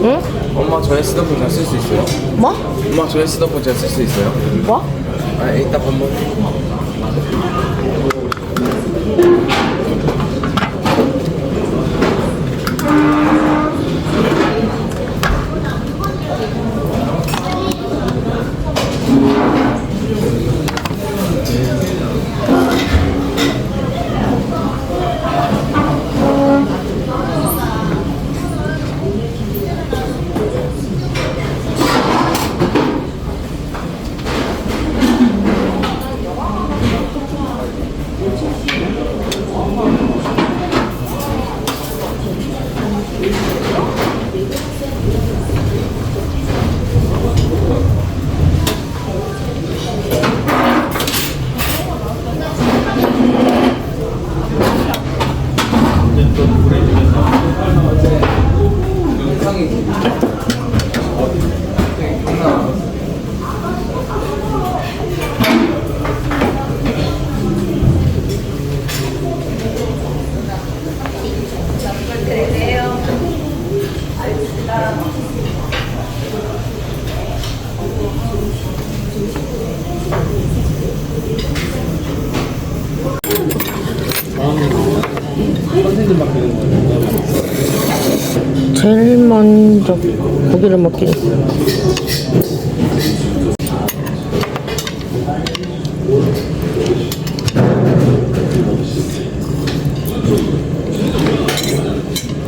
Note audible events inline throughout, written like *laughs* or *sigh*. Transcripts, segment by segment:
응? 엄마 전에 쓰던 폰 제가 쓸수 있어요? 뭐? 엄마 전에 쓰던 폰 제가 쓸수 있어요? 뭐? 아 이따 밥 먹. 제일 먼저 고기를 했어.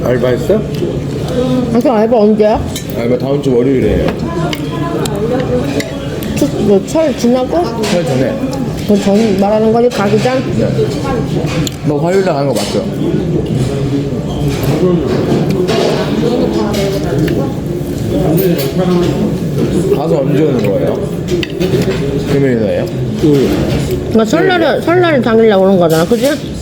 알바했어? 그 알바 언제야? 알바 다음 주 월요일에 추, 뭐, 철 지나고? 설 전에. 그전 말하는 거지 가기 전? 네. 너 화요일에 가는 거 맞죠? 가서 언제 오는 거예요? 금요일에요? 그러니까 설날에 설날에 당일날 오는 거잖아, 그지?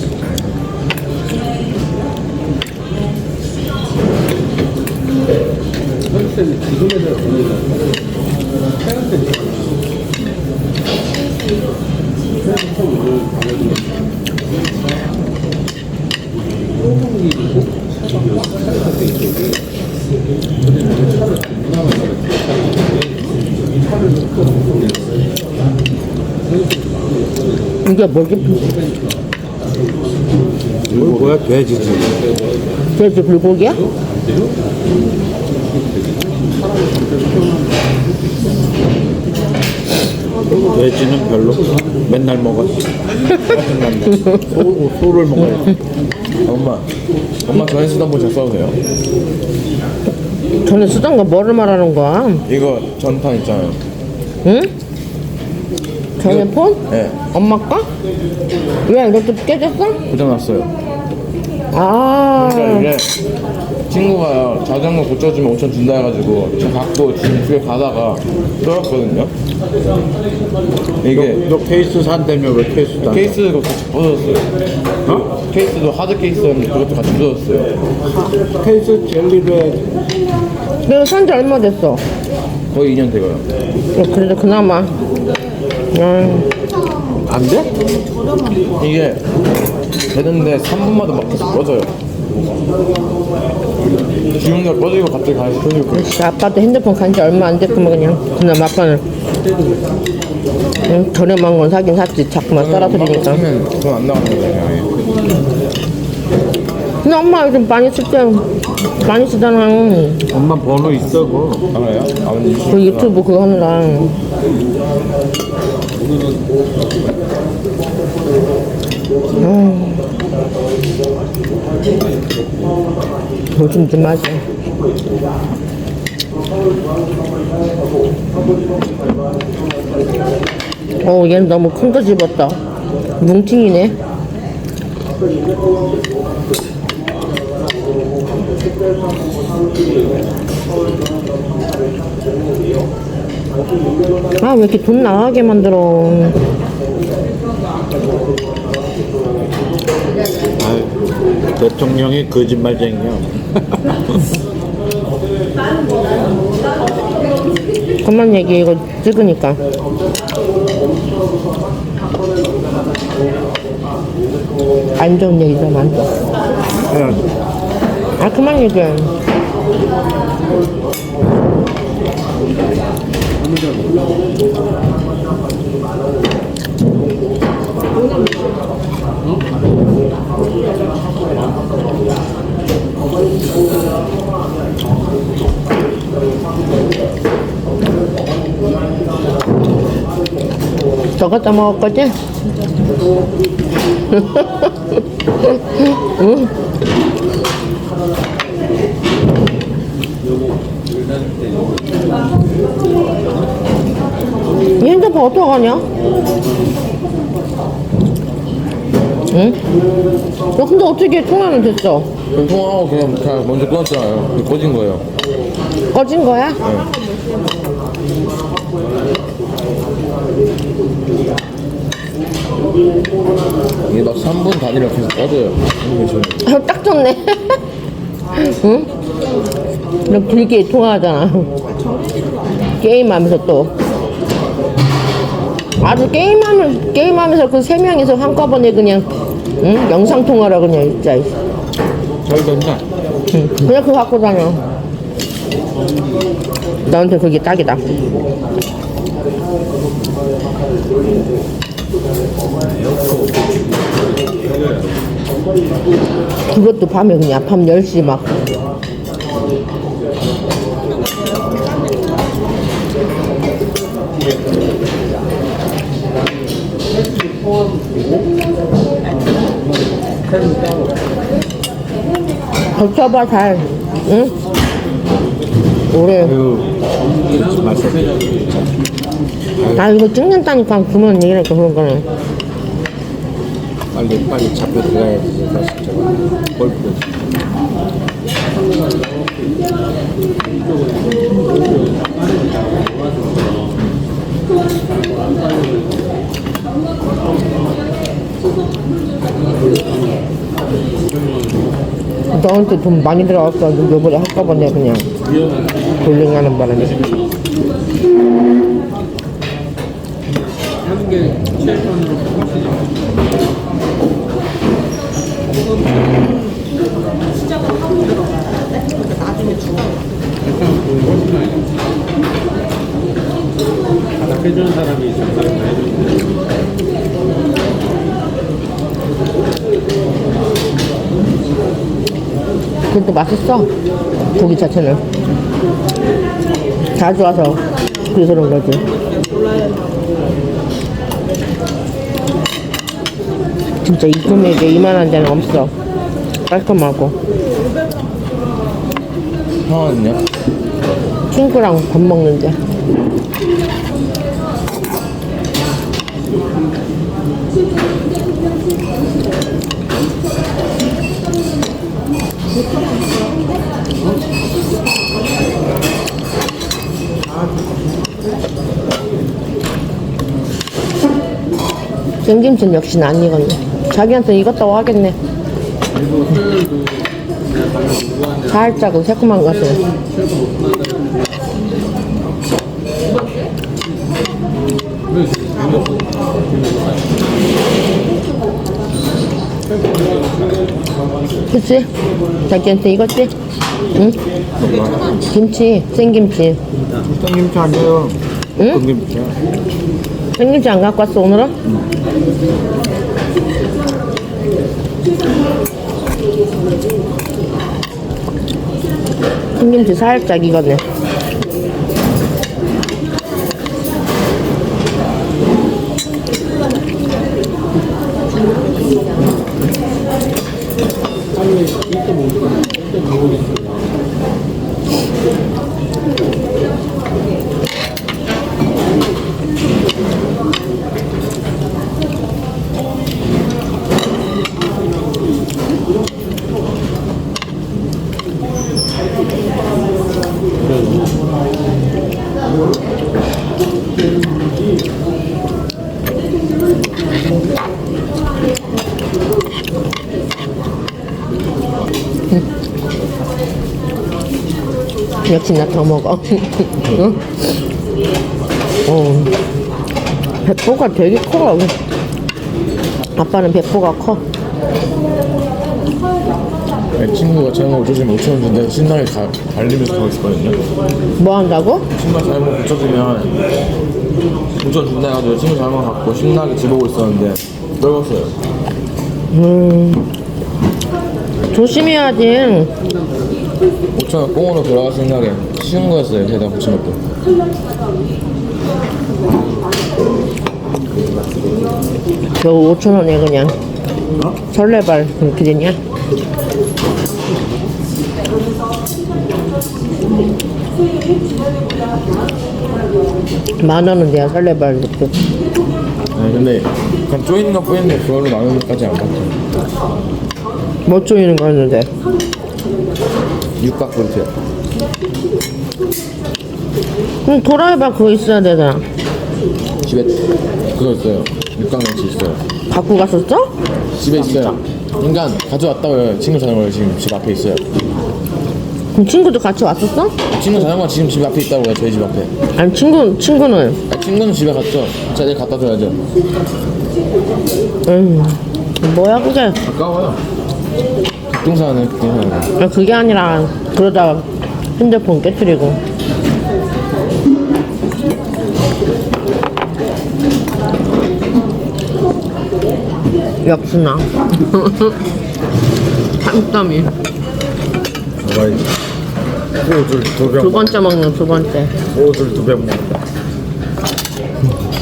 이게 뭐지? 이거 뭐야? 돼지지. 돼지 불고기야? 돼지는 별로 맨날 먹어. 소, 소를 먹어야지. 엄마. 엄마 전에 쓰던 폰 제가 써도 돼요? 전에 쓰던 거 뭐를 말하는 거야? 이거 전판 있잖아요. 응? 전에 폰? 네. 엄마 거? 왜 이것도 깨졌어? 고장났어요. 아, 그러니까 이게 친구가 자전거 고쳐주면 5천 준다 해가지고 저 갖고 지금 집에 가다가 떨었거든요. 이게 너 케이스 산다며 왜 케이스 안 사? 케이스도 같이 부서졌어요. 어? 케이스도 하드 케이스였는데 그것도 같이 부서졌어요. 케이스 젤리로 해. 내가 산지 얼마 됐어? 거의 2년 돼가요. 어, 그래도 그나마. 음, 안 돼? 이게 되는데 3분마다 막 계속 꺼져요. 기운이 꺼지고 갑자기 다시 켜지고 역시 아빠도 핸드폰 간지 얼마 안 됐구만 그냥. 그나마 아빠는. 응, 저렴한 건 사긴 샀지. 자꾸만 떨어뜨리니까. 돈안 나가는 거잖아요. 근데 엄마 요즘 많이 쓸 때 많이 쓰잖아. 엄마 번호 있어 그거. 알아요? 아버님 그 유튜브 그거 하느라. 음. 요즘 좀 맞아. 어, 얘는 너무 큰 거 집었다. 뭉팅이네. 아, 왜 이렇게 돈 나가게 만들어. 아, 대통령이 거짓말쟁이야. *laughs* 그만 얘기해, 이거 찍으니까. 안 좋은 얘기. 해야지. 아, 그만 얘기해. 저거 다 먹을 거지? 이 핸드폰 어떡하냐? 응? 너 근데 어떻게 통화는 됐어? 그럼 통화하고 그냥, 그냥 먼저 끊었잖아요. 그게 꺼진 거예요. 꺼진 거야? 이게 막 3분 단위로 계속 꺼져요. 아, 딱 좋네. *laughs* 응? 너 길게 통화하잖아. 게임하면서 또. 아주 게임하면, 게임하면서 그 세 명이서 한꺼번에 그냥, 응? 영상통화라 그냥, 진짜. 잘 됐나? 응. 그냥 그거 갖고 다녀. 나한테 그게 딱이다. 그것도 밤에 그냥 밤 10시 막. 버텨봐 잘 응? 오래. 아 이거 찍는다니까 그만 얘기하니까 그런 거는 빨리 빨리 잡혀 들어가야지 다시 저거 골프. 너한테 돈 많이 들어갔어 요번에 한꺼번에 그냥. 볼링하는 바람에. 해주는 사람이 해주는 그것도 맛있어? 고기 자체는. 자주 와서 그래서 그런 거지. 진짜 이 금액에 이만한 데는 없어. 깔끔하고. 형은요? 친구랑 밥 먹는데 생김치는 역시 안 익었네 자기한테 익었다고 하겠네 살짝 새콤한 것 같아요 그치? 자기한테 익었지? 응? 김치, 생김치. 생김치 아니에요. 응? 볶음김치. 생김치 안 갖고 왔어, 오늘은? 생김치 살짝 익었네. 역시 나더 먹어. *laughs* 응? 어. 배포가 되게 커. 아빠는 배포가 커. 아니, 친구가 자전거 고쳐주면 5천 원 준대 신나게 가, 달리면서 가고 있었거든요 뭐 한다고? 친구가 자전거 고쳐주면 5천 원 준다 해가지고 친구 자전거 갖고 신나게 집 오고 있었는데 떨궜어요 음. 조심해야지. 5천 원 꽁으로 돌아갈 생각에 쉬운 거였어요 고친 것도 겨우 5천 원에 그냥 설레발 그렇게 되냐? 만 원은 돼야 설레발 이렇게. 네, 근데 그냥 쪼이는 거 뿌리는데 그걸로 만 원까지 안 받죠 뭐 쪼이는 거 했는데 육각 그렇게요. 그럼 돌아해봐 그거 있어야 되잖아. 집에 그거 있어요. 육각면치 있어요. 갖고 갔었어? 집에 있어요. 그러니까 가져왔다고요. 친구 자전거 지금 집 앞에 있어요. 그럼 친구도 같이 왔었어? 친구 자전거 지금 집 앞에 있다고요 저희 집 앞에. 아니 친구 친구는. 아, 친구는 집에 갔죠. 자 내일 갖다 줘야죠. 음 뭐야 그게? 가까워요 북동산은 북동산은 아, 그게 아니라 그러다가 핸드폰 깨뜨리고. 역시나. 먹어야지. 소주를 두 두병 번째 먹는 두 번째. 소주를 두병 먹는다.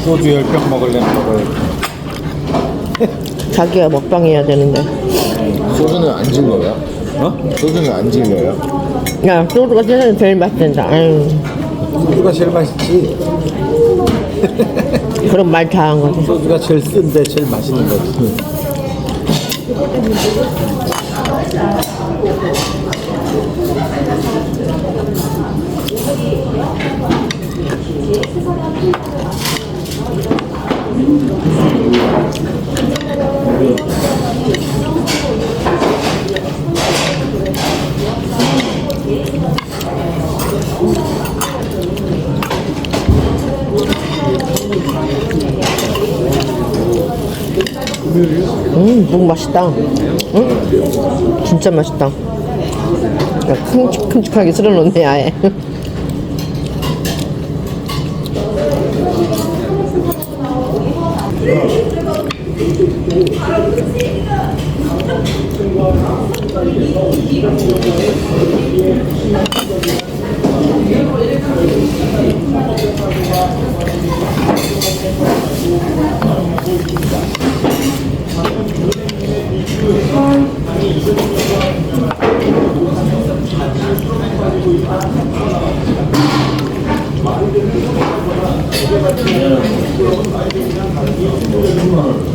소주 열 병 먹어야지. 자기가 먹방 해야 되는데 소주는 안 질려요? 어? 소주는 안 질려요? 야 소주가 세상에 제일 맛있단다 아유 소주가 제일 맛있지. *laughs* 그런 말다한 거지 소주가 제일 쓴데 제일 맛있는 거지. 음 너무 맛있다. 응? 진짜 맛있다. 야, 큼직큼직하게 쓸어놓네 아예 *laughs*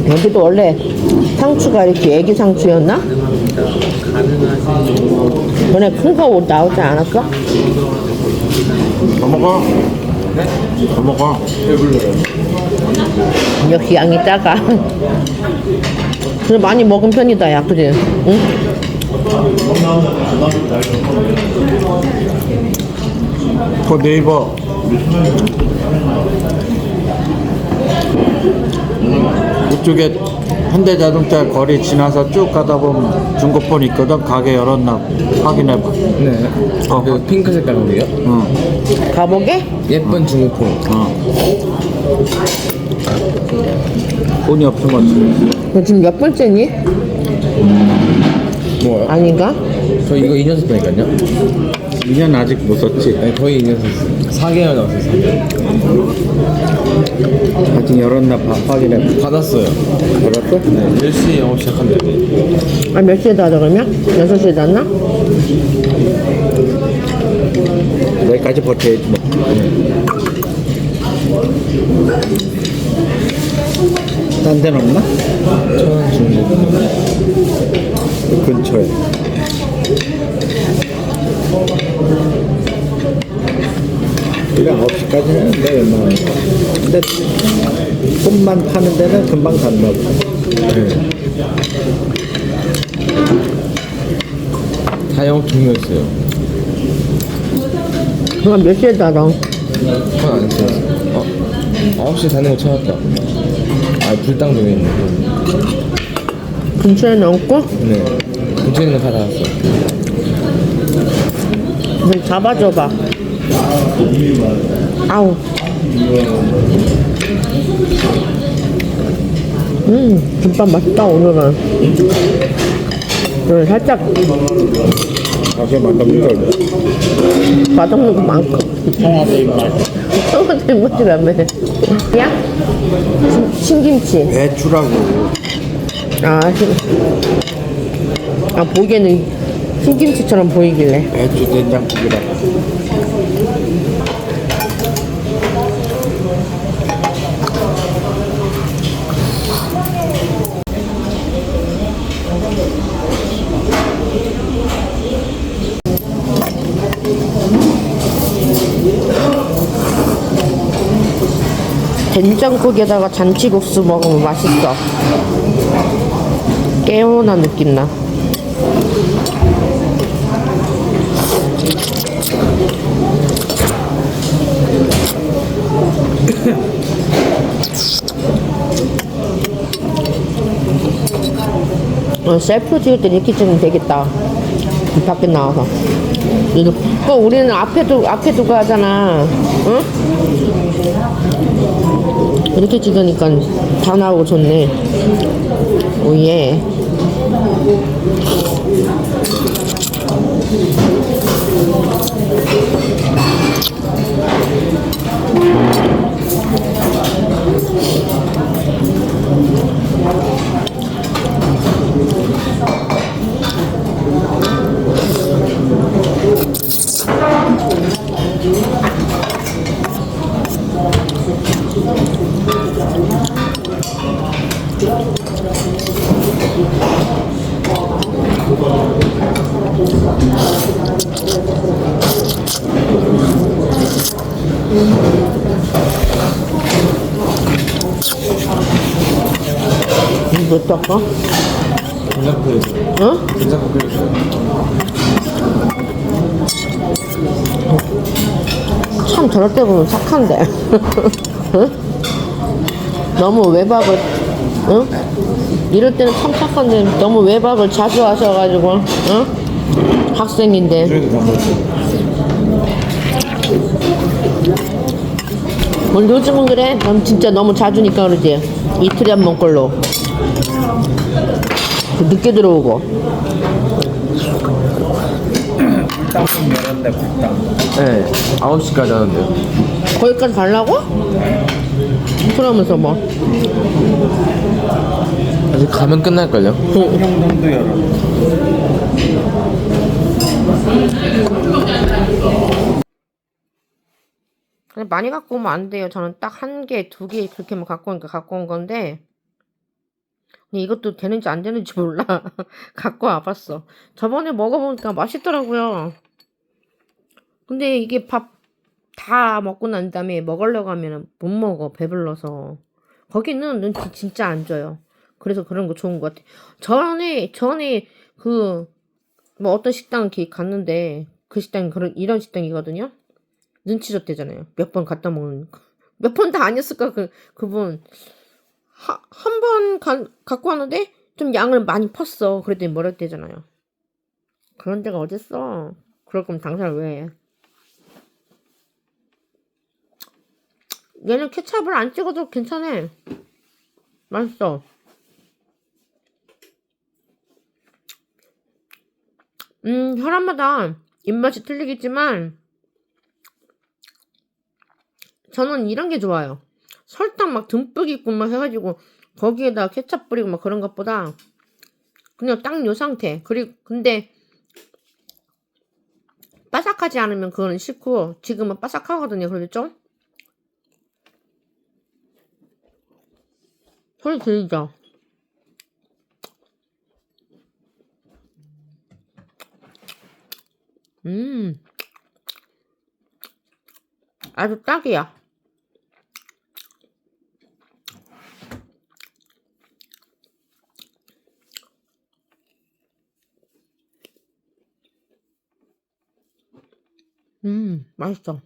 여기도 원래 상추가 이렇게 애기 상추였나? 전에 큰거 나오지 않았어? 더 먹어. 더 먹어. 역시 양이 작아. 그래 많이 먹은 편이다, 야, 그지? 응? 그 네이버 이쪽에 현대자동차 거리 지나서 쭉 가다 보면 중고폰 있거든 가게 열었나 확인해봐 네 어. 그 핑크 색깔 거기요? 응. 가보게? 예쁜 중국폰 어. 돈이 없으면 너 지금 몇 번째니? 뭐요? 아닌가? 저 이거 2년 썼다니까요 2년 아직 못 썼지? 네 거의 2년 썼어요. 4개월 나왔어요 4개월. 아직 열었나 봐. 확인해봐 받았어요. 열었어? 네 10시에 영업 시작한대 아, 몇 시에 닫아, 그러면? 6시에 닫나? 내일까지 버텨야지 뭐. 딴 데는 없나? 천안 중국폰 그 근처에 그냥 9시까지는 했는데 웬만하면 근데 손만 파는 데는 금방 닫나 보다 다 영업 중이었어요. 그럼 몇 시에 닫아? 그건 안 했어요 어? 9시에 닫는 거 찾았다. 아 불당동에 있네. 근처에는 없고? 네. 근처에 있는 거 사다놨어 좀 잡아줘봐. 아우. 음, 김밥 맛있다, 오늘은. 오늘 살짝 가게 만듭니다. 맛없는 거 많고. 통합의 입맛. 토마토 입맛이라며. 야? 신- 신김치. 배추라고. 아, 신, 아, 보기에는 신김치처럼 보이길래. 배추 된장국이라고. 된장국에다가 잔치국수 먹으면 맛있어. 개운한 느낌 나. 어, 셀프 찍을 때 이렇게 찍으면 되겠다. 밖에 나와서. 어, 우리는 앞에 두, 앞에 두고 하잖아. 응? 이렇게 찍으니까 다 나오고 좋네. 오예. 어? 된장국에 어? 된장국에 참 저럴 때 보면 착한데. 응? *laughs* 너무 외박을, 응? 이럴 때는 참 착한데 너무 외박을 자주 하셔가지고, 응? 학생인데. 뭘 요즘은 그래? 넌 진짜 너무 자주니까 그러지. 이틀에 한 번 걸로. 그 늦게 들어오고. 네 9시까지 하는데요 거기까지 가려고? 그러면서 뭐. 아직 가면 끝날걸요 평동도 열었네. 근데 많이 갖고 오면 안 돼요. 저는 딱 한 개, 두 개 그렇게만 갖고 오니까 갖고 온 건데. 근데 이것도 되는지 안 되는지 몰라. *laughs* 갖고 와봤어. 저번에 먹어보니까 맛있더라고요. 근데 이게 밥 다 먹고 난 다음에 먹으려고 하면 못 먹어. 배불러서. 거기는 눈치 진짜 안 줘요. 그래서 그런 거 좋은 것 같아. 전에, 전에 그, 뭐 어떤 식당 갔는데, 그 식당이 그런, 이런 식당이거든요. 눈치 줬대잖아요. 몇 번 갖다 먹는 거. 몇번 다 아니었을까 그 그분 한 번 갖고 왔는데 좀 양을 많이 펐어. 그랬더니 뭐라 했대잖아요. 그런 데가 어딨어? 그럴 거면 당사를 왜 해? 얘는 케찹을 안 찍어도 괜찮아. 맛있어. 음, 사람마다 입맛이 틀리겠지만 저는 이런 게 좋아요. 설탕 막 듬뿍 있고 막 해가지고 거기에다 케찹 뿌리고 막 그런 것보다 그냥 딱 요 상태. 그리고 근데 바삭하지 않으면 그거는 싫고 지금은 바삭하거든요. 그렇죠? 소리 들리죠? 음 아주 딱이야. 음, 맛있어.